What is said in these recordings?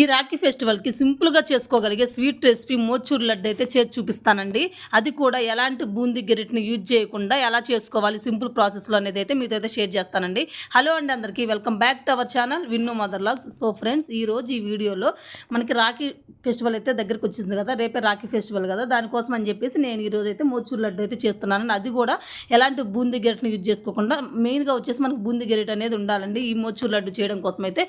ఈ రాఖీ ఫెస్టివల్కి సింపుల్గా చేసుకోగలిగే స్వీట్ రెసిపీ మోచూరు లడ్డు అయితే చేసి చూపిస్తానండి. అది కూడా ఎలాంటి బూంది గిరిట్ని యూజ్ చేయకుండా ఎలా చేసుకోవాలి సింపుల్ ప్రాసెస్లో అనేది అయితే మీతో అయితే షేర్ చేస్తానండి. హలో అండి అందరికీ welcome back to our channel విన్నో mother logs. So friends ఈ రోజు ఈ వీడియోలో మనకి రాఖీ ఫెస్టివల్ అయితే దగ్గరికి వచ్చింది కదా రేపే రాఖీ ఫెస్టివల్ కదా దానికోసం అని చెప్పేసి నేను ఈరోజు అయితే మోచూరు లడ్డు అయితే చేస్తున్నాను అది కూడా ఎలాంటి బూంది గిరిట్ని యూజ్ చేసుకోకుండా మెయిన్గా వచ్చేసి మనకు బూంది గెరిట్ అనేది ఉండాలండి ఈ మోచూరు లడ్డు చేయడం కోసం అయితే.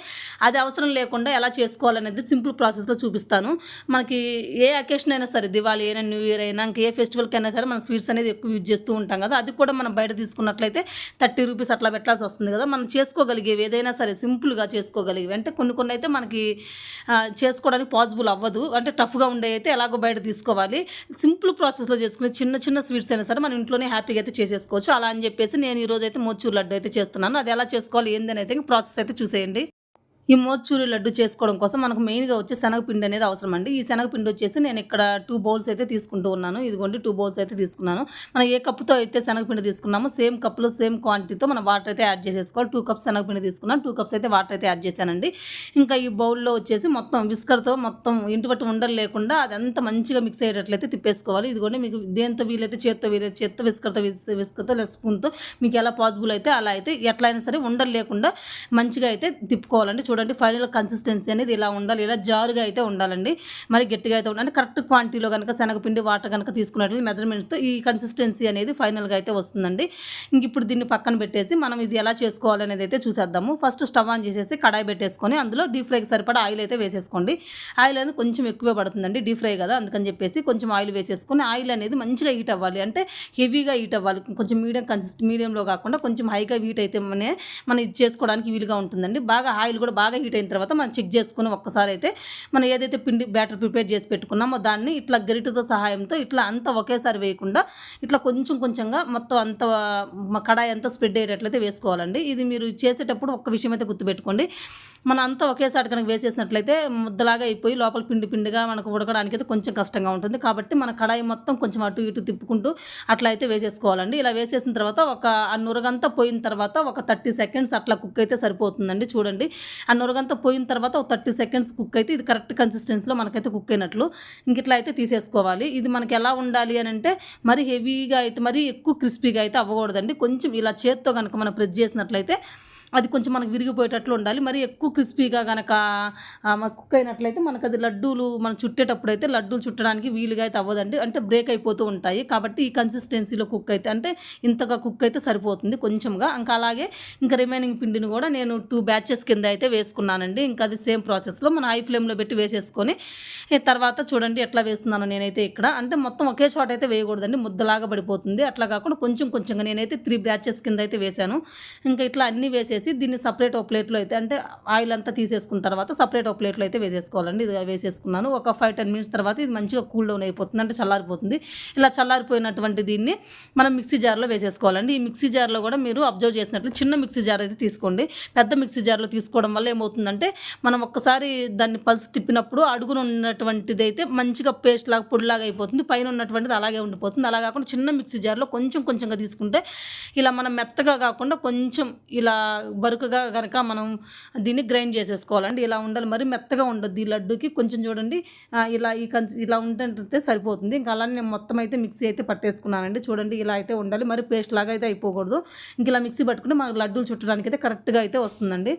అది అవసరం లేకుండా ఎలా చేసుకోవాలి చేసుకోవాలనేది సింపుల్ ప్రాసెస్లో చూపిస్తాను. మనకి ఏ అకేషన్ అయినా సరే దివాళీ అయినా న్యూ ఇయర్ అయినా ఇంకా ఏ ఫెస్టివల్కి అయినా సరే మనం స్వీట్స్ అనేది ఎక్కువ యూజ్ చేస్తూ ఉంటాం కదా. అది కూడా మనం బయట తీసుకున్నట్లయితే థర్టీ రూపీస్ అట్లా పెట్టాల్సి వస్తుంది కదా. మనం చేసుకోగలిగేవి ఏదైనా సరే సింపుల్గా చేసుకోగలిగేవి. అంటే కొన్ని కొన్ని అయితే మనకి చేసుకోవడానికి పాసిబుల్ అవ్వదు. అంటే టఫ్గా ఉండే అయితే ఎలాగో బయట తీసుకోవాలి. సింపుల్ ప్రాసెస్లో చేసుకునే చిన్న చిన్న స్వీట్స్ అయినా సరే మనం ఇంట్లోనే హ్యాపీగా అయితే చేసేసుకోవచ్చు. అలా అని చెప్పేసి నేను ఈరోజు అయితే మోచూర్ లడ్డు అయితే చేస్తున్నాను. అది ఎలా చేసుకోవాలి ఏందని అయితే ప్రాసెస్ అయితే చూసేయండి. ఈ మోచూరి లడ్డు చేసుకోవడం కోసం మనకు మెయిన్గా వచ్చి శనగపిండి అనేది అవసరం అండి ఈ శనగపిండి వచ్చేసి నేను ఇక్కడ టూ బౌల్స్ అయితే తీసుకుంటూ ఉన్నాను. ఇదిగోండి టూ బౌల్స్ అయితే తీసుకున్నాను. మనం ఏ కప్పుతో అయితే శనగపిండి తీసుకున్నామో సేమ్ కప్లో సేమ్ క్వాంటిటీతో మనం వాటర్ అయితే యాడ్ చేసేసుకోవాలి. టూ కప్స్ శనగపిండి తీసుకున్నాను. టూ కప్స్ అయితే వాటర్ అయితే యాడ్ చేశానండి. ఇంకా ఈ బౌల్లో వచ్చేసి మొత్తం విస్కర్తో మొత్తం ఇంటి పట్టు ఉండలు లేకుండా అదంతా మంచిగా మిక్స్ అయ్యేటట్లయితే తిప్పేసుకోవాలి. ఇదిగోండి మీకు దేంతో వీలైతే చేత్తో వీలైతే చేత్తో విస్కర్తో విస్కర్తో లేదా స్పూన్తో మీకు ఎలా పాసిబుల్ అయితే అలా అయితే ఎట్లయినా సరే ఉండలు లేకుండా మంచిగా అయితే తిప్పుకోవాలండి. చూడండి ఫైనల్ కన్సిస్టెన్సీ అనేది ఇలా ఉండాలి ఇలా జారుగా అయితే ఉండాలండి. మరి గట్టిగా అయితే ఉండాలి. కరెక్ట్ క్వాంటిటీలో కనుక శనగపిండి వాటర్ కనుక తీసుకున్నట్లయితే మెజర్మెంట్స్తో ఈ కన్సిస్టెన్సీ అనేది ఫైనల్గా అయితే వస్తుందండి. ఇంక ఇప్పుడు దీన్ని పక్కన పెట్టేసి మనం ఇది ఎలా చేసుకోవాలనేది అయితే చూసేద్దాము. ఫస్ట్ స్టవ్ ఆన్ చేసేసి కడాయి పెట్టేసుకొని అందులో డీప్ ఫ్రైకి సరిపడా ఆయిల్ అయితే వేసేసుకోండి. ఆయిల్ అనేది కొంచెం ఎక్కువే పడుతుందండి డీప్ ఫ్రై కదా అందుకని చెప్పేసి కొంచెం ఆయిల్ వేసేసుకొని ఆయిల్ అనేది మంచిగా హీట్ అవ్వాలి. అంటే హెవీగా హీట్ అవ్వాలి కొంచెం మీడియం కన్సిస్ట్ మీడియంలో కాకుండా కొంచెం హైగా హీట్ అయితే మనం ఇది చేసుకోవడానికి వీలుగా ఉంటుందండి. బాగా ఆయిల్ కూడా బాగా హీట్ అయిన తర్వాత మనం చెక్ చేసుకుని ఒక్కసారి అయితే మనం ఏదైతే పిండి బ్యాటర్ ప్రిపేర్ చేసి పెట్టుకున్నామో దాన్ని ఇట్లా గరిటతో సహాయంతో ఇట్లా అంతా ఒకేసారి వేయకుండా ఇట్లా కొంచెం కొంచెంగా మొత్తం అంత కడాయి అంతా స్ప్రెడ్ అయ్యేటట్లయితే వేసుకోవాలండి. ఇది మీరు చేసేటప్పుడు ఒక్క విషయం అయితే గుర్తుపెట్టుకోండి. మనం అంతా ఒకేసారి కనుక వేసేసినట్లయితే ముద్దలాగా అయిపోయి లోపల పిండి పిండిగా మనకు ఉడకడానికి అయితే కొంచెం కష్టంగా ఉంటుంది. కాబట్టి మన కడాయి మొత్తం కొంచెం అటు ఇటు తిప్పుకుంటూ అట్లా అయితే వేసేసుకోవాలండి. ఇలా వేసేసిన తర్వాత ఒక ఆ నురగంతా పోయిన తర్వాత ఒక థర్టీ సెకండ్స్ అట్లా కుక్ అయితే సరిపోతుందండి. చూడండి. ఆ నురగంతా పోయిన తర్వాత ఒక థర్టీ సెకండ్స్ కుక్ అయితే ఇది కరెక్ట్ కన్సిస్టెన్సీలో మనకైతే కుక్ అయినట్లు ఇంక ఇట్లా అయితే తీసేసుకోవాలి. ఇది మనకి ఎలా ఉండాలి అని అంటే మరి హెవీగా అయితే మరి ఎక్కువ క్రిస్పీగా అయితే అవ్వకూడదండి. కొంచెం ఇలా చేత్తో కనుక మనం ప్రెస్ చేసినట్లయితే అది కొంచెం మనకు విరిగిపోయేటట్లు ఉండాలి. మరి ఎక్కువ క్రిస్పీగా కనుక కుక్ అయినట్లయితే మనకు అది లడ్డూలు మనం చుట్టేటప్పుడు అయితే లడ్డూలు చుట్టడానికి వీలుగా అయితే అవ్వదండి. అంటే బ్రేక్ అయిపోతూ ఉంటాయి. కాబట్టి ఈ కన్సిస్టెన్సీలో కుక్ అయితే అంటే ఇంతగా కుక్ అయితే సరిపోతుంది కొంచెంగా. ఇంకా అలాగే ఇంకా రిమైనింగ్ పిండిని కూడా నేను టూ బ్యాచెస్ కింద అయితే వేసుకున్నానండి. ఇంకా అది సేమ్ ప్రాసెస్లో మన హై ఫ్లేమ్లో పెట్టి వేసేసుకొని తర్వాత చూడండి ఎట్లా వేస్తున్నాను నేనైతే ఇక్కడ. అంటే మొత్తం ఒకే చోట అయితే వేయకూడదండి. ముద్దలాగా పడిపోతుంది. అట్లా కాకుండా కొంచెం కొంచెంగా నేనైతే త్రీ బ్యాచెస్ కింద అయితే వేశాను. ఇంకా ఇట్లా అన్నీ వేసేసి దీన్ని సపరేట్ ఒక ప్లేట్లో అయితే అంటే ఆయిల్ అంతా తీసేసుకున్న తర్వాత సపరేట్ ఒక ప్లేట్లో అయితే వేసేసుకోవాలండి. ఇది వేసేసుకున్నాను. ఒక ఫైవ్ టెన్ మినిట్స్ తర్వాత ఇది మంచిగా కూల్ డౌన్ అయిపోతుంది. అంటే చల్లారిపోతుంది. ఇలా చల్లారిపోయినటువంటి దీన్ని మనం మిక్సీ జార్లో వేసేసుకోవాలండి. ఈ మిక్సీ జార్లో కూడా మీరు అబ్జర్వ్ చేసినట్లు చిన్న మిక్సీ జార్ అయితే తీసుకోండి. పెద్ద మిక్సీ జార్లో తీసుకోవడం వల్ల ఏమవుతుందంటే మనం ఒక్కసారి దాన్ని పల్స్ తిప్పినప్పుడు అడుగున ఉన్నటువంటిది అయితే మంచిగా పేస్ట్ లాగా పొడిలాగా అయిపోతుంది. పైన ఉన్నటువంటిది అలాగే ఉండిపోతుంది. అలా కాకుండా చిన్న మిక్సీ జార్లో కొంచెం కొంచెంగా తీసుకుంటే ఇలా మనం మెత్తగా కాకుండా కొంచెం ఇలా బరుకుగా కనుక మనం దీన్ని గ్రైండ్ చేసేసుకోవాలండి. ఇలా ఉండాలి. మరి మెత్తగా ఉండదు ఈ లడ్డుకి. కొంచెం చూడండి. ఇలా ఈ కన్స్ ఇలా ఉంటే సరిపోతుంది. ఇంకా అలానే నేను మొత్తం అయితే మిక్సీ అయితే పట్టేసుకున్నానండి. చూడండి ఇలా అయితే ఉండాలి. మరి పేస్ట్ లాగా అయితే అయిపోకూడదు. ఇంక ఇలా మిక్సీ పట్టుకుంటే మాకు లడ్డూలు చుట్టడానికి అయితే కరెక్ట్గా అయితే వస్తుందండి.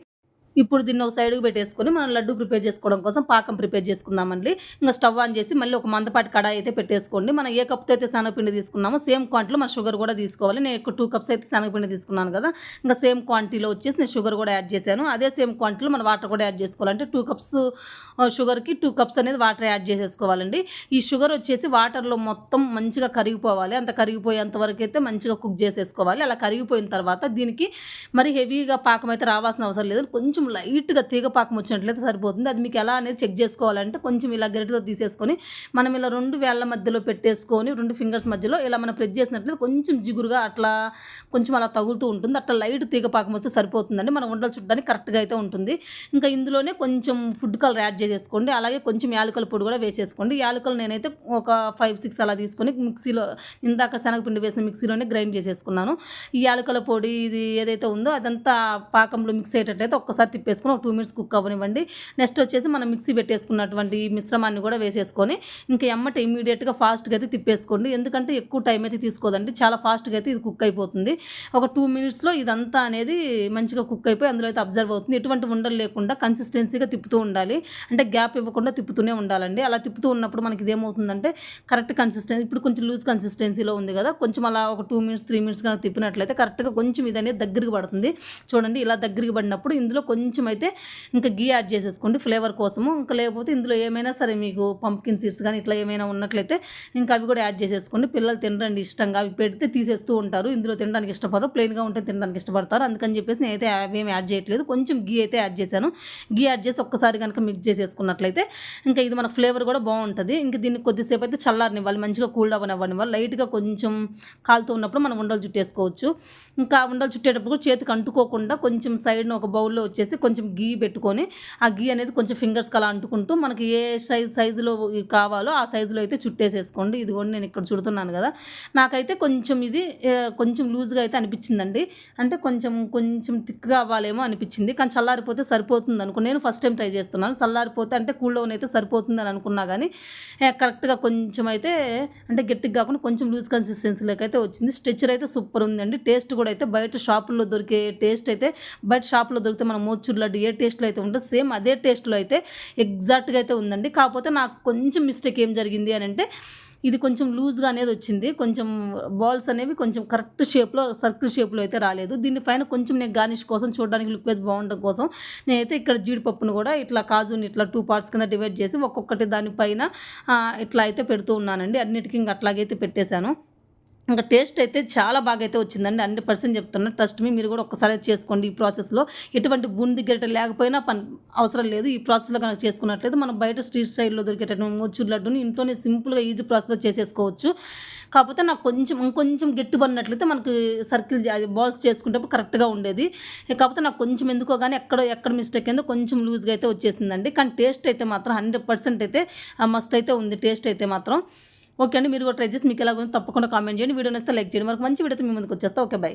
ఇప్పుడు దీన్ని ఒక సైడ్కి పెట్టేసుకొని మనం లడ్డు ప్రిపేర్ చేసుకోవడం కోసం పాకం ప్రిపేర్ చేసుకుందామండి. ఇంకా స్టవ్ ఆన్ చేసి మళ్ళీ ఒక మందపాటి కడాయి అయితే పెట్టేసుకోండి. మనం ఏ కప్తో అయితే శనగపిండి తీసుకున్నామో సేమ్ క్వాంటిటీలో మన షుగర్ కూడా తీసుకోవాలి. నేను ఎక్కువ టూ కప్స్ అయితే శనగపిండి తీసుకున్నాను కదా. ఇంకా సేమ్ క్వాంటిటీలో వచ్చేసి నేను షుగర్ కూడా యాడ్ చేశాను. అదే సేమ్ క్వాంటిటీలో మన వాటర్ కూడా యాడ్ చేసుకోవాలంటే టూ కప్స్ షుగర్కి టూ కప్స్ అనేది వాటర్ యాడ్ చేసేసుకోవాలండి. ఈ షుగర్ వచ్చేసి వాటర్లో మొత్తం మంచిగా కరిగిపోవాలి. అంత కరిగిపోయేంత వరకు అయితే మంచిగా కుక్ చేసేసుకోవాలి. అలా కరిగిపోయిన తర్వాత దీనికి మరి హెవీగా పాకం అయితే రావాల్సిన అవసరం లేదు కొంచెం లైట్గా తీగ పాకం వచ్చినట్లయితే సరిపోతుంది. అది మీకు ఎలా అనేది చెక్ చేసుకోవాలంటే కొంచెం ఇలా గరిటతో తీసేసుకొని మనం ఇలా రెండు వేళ్ళ మధ్యలో పెట్టేసుకొని రెండు ఫింగర్స్ మధ్యలో ఇలా మనం ప్రెస్ చేసినట్లయితే కొంచెం జిగురుగా అట్లా కొంచెం అలా తగులుతూ ఉంటుంది. అట్లా లైట్ తీగ పాకం వస్తే సరిపోతుందండి. మనం ఉండలు చుట్టడానికి కరెక్ట్గా అయితే ఉంటుంది. ఇంకా ఇందులోనే కొంచెం ఫుడ్ కలర్ యాడ్ చేసేసుకోండి. అలాగే కొంచెం యాలకల పొడి కూడా వేసేసుకోండి. యాలకలు నేనైతే ఒక ఫైవ్ సిక్స్ అలా తీసుకొని మిక్సీలో ఇందాక శనగపిండి వేసిన మిక్సీలోనే గ్రైండ్ చేసేసుకున్నాను. ఈ యాలకల పొడి ఇది ఏదైతే ఉందో అదంతా పాకంలో మిక్స్ అయ్యేటట్లయితే ఒక్కసారి తిప్పేసుకొని ఒక టూ మినిట్స్ కుక్ అవ్వనివ్వండి. నెక్స్ట్ వచ్చేసి మనం మిక్సీ పెట్టేసుకున్నటువంటి మిశ్రమాన్ని కూడా వేసేసుకొని ఇంకా ఎమ్మట ఇమీడియట్గా ఫాస్ట్గా అయితే తిప్పేసుకోండి. ఎందుకంటే ఎక్కువ టైం అయితే తీసుకోదండి. చాలా ఫాస్ట్గా అయితే ఇది కుక్ అయిపోతుంది. ఒక టూ మినిట్స్లో ఇదంతా అనేది మంచిగా కుక్ అయిపోయి అందులో అయితే అబ్జర్వ్ అవుతుంది. ఎటువంటి ఉండలు లేకుండా కన్సిస్టెన్సీగా తిప్పుతూ ఉండాలి. అంటే గ్యాప్ ఇవ్వకుండా తిప్పుతూనే ఉండాలండి. అలా తిప్పుతూ ఉన్నప్పుడు మనకి ఇదేమవుతుందంటే కరెక్ట్ కన్సిస్టెన్సీ ఇప్పుడు కొంచెం లూజ్ కన్సిస్టెన్సీలో ఉంది కదా. కొంచెం అలా ఒక టూ మినిట్స్ త్రీ మినిట్స్ కనుక తిప్పినట్లయితే కరెక్ట్గా కొంచెం ఇది అనేది దగ్గరికి పడుతుంది. చూడండి ఇలా దగ్గరికి పడినప్పుడు ఇందులో కొంచెం కొంచెం అయితే ఇంకా గీ యాడ్ చేసేసుకోండి ఫ్లేవర్ కోసము. ఇంకా లేకపోతే ఇందులో ఏమైనా సరే మీకు పంప్కిన్ సీడ్స్ కానీ ఇట్లా ఏమైనా ఉన్నట్లయితే ఇంకా అవి కూడా యాడ్ చేసేసుకోండి. పిల్లలు తినరండి ఇష్టంగా అవి పెడితే తీసేస్తూ ఉంటారు. ఇందులో తినడానికి ఇష్టపడరు ప్లెయిన్గా ఉంటే తినడానికి ఇష్టపడతారు. అందుకని చెప్పేసి నేనైతే అవేమి యాడ్ చేయట్లేదు. కొంచెం గీ అయితే యాడ్ చేశాను. గీ యాడ్ చేసి ఒక్కసారి కనుక మిక్స్ చేసేసుకున్నట్లయితే ఇంకా ఇది మన ఫ్లేవర్ కూడా బాగుంటుంది. ఇంకా దీన్ని కొద్దిసేపు అయితే చల్లారనివ్వాలి మంచిగా కూల్ డౌన్ అవ్వనివ్వాలి లైట్గా కొంచెం కాలుతూ ఉన్నప్పుడు మనం ఉండలు చుట్టేసుకోవచ్చు. ఇంకా ఉండలు చుట్టేటప్పుడు చేతికి అంటుకోకుండా కొంచెం సైడ్ను ఒక బౌల్లో వచ్చేసి కొంచెం గీ పెట్టుకొని ఆ గీ అనేది కొంచెం ఫింగర్స్కి అలా అంటుకుంటూ మనకి ఏ సైజ్ సైజులో కావాలో ఆ సైజులో అయితే చుట్టేసేసుకోండి. ఇది కూడా నేను ఇక్కడ చుడుతున్నాను కదా. నాకైతే కొంచెం ఇది కొంచెం లూజ్గా అయితే అనిపించిందండి. అంటే కొంచెం కొంచెం థిక్గా అవ్వాలేమో అనిపించింది. కానీ చల్లారిపోతే సరిపోతుంది అనుకో నేను ఫస్ట్ టైం ట్రై చేస్తున్నాను. చల్లారిపోతే అంటే కూల్ డౌన్ అయితే సరిపోతుంది అని అనుకున్నా కానీ కరెక్ట్గా కొంచెం అయితే అంటే గట్టిగా కాకుండా కొంచెం లూజ్ కన్సిస్టెన్సీలోకి అయితే వచ్చింది. స్ట్రెచర్ అయితే సూపర్ ఉందండి. టేస్ట్ కూడా అయితే బయట షాపుల్లో దొరికే టేస్ట్ అయితే బయట షాపులో దొరికితే మనం మోచూరు లడ్డు ఏ టేస్ట్లో అయితే ఉంటుందో సేమ్ అదే టేస్ట్లో అయితే ఎగ్జాక్ట్గా అయితే ఉందండి. కాకపోతే నాకు కొంచెం మిస్టేక్ ఏం జరిగింది అని అంటే ఇది కొంచెం లూజ్గా అనేది వచ్చింది. కొంచెం బాల్స్ అనేవి కొంచెం కరెక్ట్ షేప్లో సర్కిల్ షేప్లో అయితే రాలేదు. దీనిపైన కొంచెం నేను గార్నిష్ కోసం చూడడానికి లుక్ వైజ్ బాగుండడం కోసం నేనైతే ఇక్కడ జీడిపప్పును కూడా ఇట్లా కాజుని ఇట్లా టూ పార్ట్స్ కింద డివైడ్ చేసి ఒక్కొక్కటి దానిపైన ఇట్లా అయితే పెడుతూ ఉన్నానండి. అన్నిటికీ ఇంకా అట్లాగైతే పెట్టేశాను. ఇంకా టేస్ట్ అయితే చాలా బాగా అయితే వచ్చిందండి. హండ్రెడ్ పర్సెంట్ చెప్తున్నా. ట్రస్ట్ మీ మీరు కూడా ఒక్కసారి చేసుకోండి ఈ ప్రాసెస్లో ఎటువంటి బూంది గరిట లేకపోయినా పని అవసరం లేదు. ఈ ప్రాసెస్లో కనుక చేసుకున్నట్లయితే మనం బయట స్ట్రీట్ సైడ్లో దొరికేటటువంటి మొచ్చూరు లడ్డుని ఇంట్లోనే సింపుల్గా ఈజీ ప్రాసెస్లో చేసేసుకోవచ్చు. కాకపోతే నాకు కొంచెం ఇంకొంచెం గట్టి పడినట్లయితే మనకి సర్కిల్ బాల్స్ చేసుకునేటప్పుడు కరెక్ట్గా ఉండేది. కాకపోతే నాకు కొంచెం ఎందుకో కానీ ఎక్కడ ఎక్కడ మిస్టేక్ అయిందో కొంచెం లూజ్గా అయితే వచ్చేసిందండి. కానీ టేస్ట్ అయితే మాత్రం హండ్రెడ్ పర్సెంట్ అయితే మస్తు అయితే ఉంది. టేస్ట్ అయితే మాత్రం. ఓకే అండి మీరు కూడా ట్రై చేసి మీకు ఎలా తప్పకుండా కామెంట్ చేయండి. వీడియో నచ్చితే లైక్ చేయండి. వరకు మంచి వీడియోతో మీ ముందుకు వచ్చేస్తా. Okay bye.